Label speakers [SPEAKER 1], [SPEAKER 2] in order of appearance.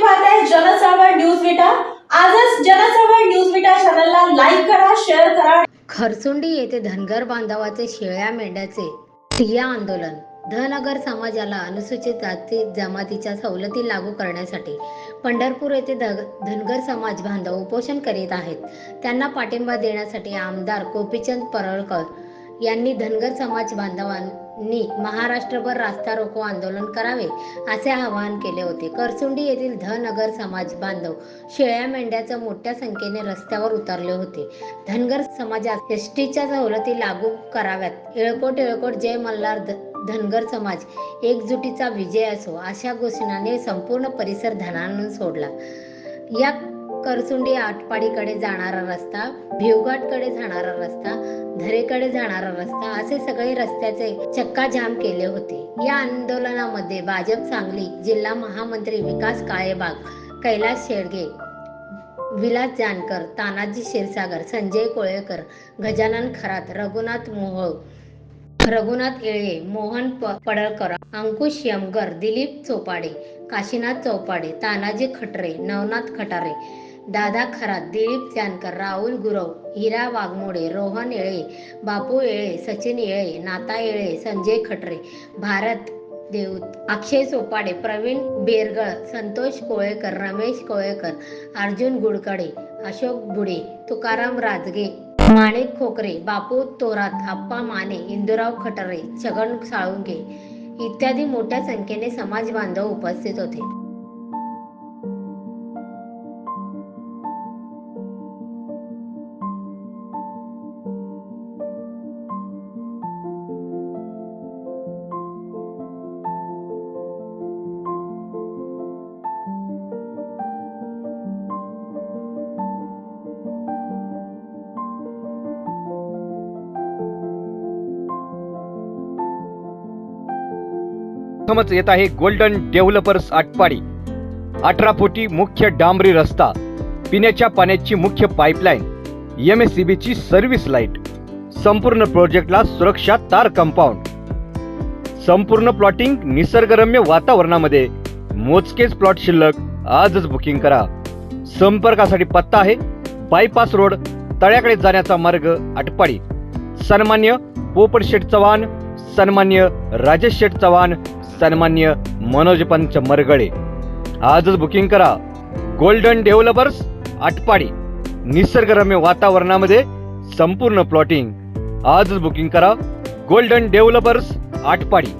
[SPEAKER 1] तुम्ही पाहताय जनचळवळ न्यूज विटा. आजच जनचळवळ न्यूज विटा चॅनलला लाईक करा शेअर करा.
[SPEAKER 2] खरसुंडी येथे धनगर बांधवाचे शेळ्या मेंढ्याचे ठिया आंदोलन. धनगर समाजाला अनुसूचित जाती जमातीच्या सवलती लागू करण्यासाठी पंढरपूर येथे धनगर समाज बांधव उपोषण करीत आहेत. त्यांना पाठिंबा देण्यासाठी आमदार गोपीचंद परळकर यांनी धनगर समाज बांधवां नी महाराष्ट्रभर रास्ता रोको आंदोलन करावे असे आवाहन केले होते. करसुंडी येथील धनगर समाज बांधव शेळ्या मेंढ्याचं मोठ्या संख्येने रस्त्यावर उतरले होते. धनगर समाजात एस टीच्या सवलती लागू कराव्यात. येळकोट येळकोट जय मल्हार धनगर समाज. एकजुटीचा विजय असो अशा घोषणाने संपूर्ण परिसर धनानं सोडला. या करसुंडी आटपाडीकडे जाणारा रस्ता भिवघाटकडे जाणारा रस्ता धरेकडे जाणारा रस्ता असे सगळे रस्त्याचे चक्काजाम केले होते. या आंदोलनामध्ये भाजप सांगली जिल्हा महामंत्री विकास काळेबाग कैलास शेडगे विलास जानकर तानाजी क्षीरसागर संजय कोळेकर गजानन खरात रघुनाथ मोहोळ रघुनाथ येळे मोहन पडळकर अंकुश यमगर दिलीप चोपाडे काशीनाथ चौपाडे तानाजी खटरे नवनाथ खटारे दादा खरात दिलीप जानकर राहुल गुरव हिरा वाघमोडे रोहन येळे बापू येळे सचिन येळे नाता येळे संजय खटरे भारत देऊत अक्षय चोपाडे प्रवीण बेरगळ संतोष कोळेकर रमेश कोळेकर अर्जुन गुडकडे अशोक बुडे तुकाराम राजगे माणिक खोकरे बापू तोरात आप्पा माने इंदुराव खटरे छगन साळुंगे इत्यादी मोठ्या संख्येने समाज बांधव उपस्थित होते.
[SPEAKER 3] प्रथमच येत आहे गोल्डन डेव्हलपर्स आटपाडी. अठरा फुटी मुख्य डांबरी रस्ता पिण्याच्या पाण्याची मुख्य पाईपलाईन एम एस सी बीची सर्व्हिस लाइट संपूर्ण प्रोजेक्टला सुरक्षा तार कंपाऊंड संपूर्ण प्लॉटिंग निसर्गरम्य वातावरणामध्ये. मोजकेच प्लॉट शिल्लक आजच बुकिंग करा. संपर्कासाठी पत्ता आहे बायपास रोड तळ्याकडे जाण्याचा मार्ग आटपाडी. सन्मान्य पोपट शेठ चव्हाण सन्मान्य राजेश शेठ चव्हाण सन्मान्य मनोज पंच मरगळे. आजच बुकिंग करा. Golden developers Atpadi. निसर्गरम्य वातावरणामध्ये संपूर्ण प्लॉटिंग आजच बुकिंग करा. Golden developers Atpadi.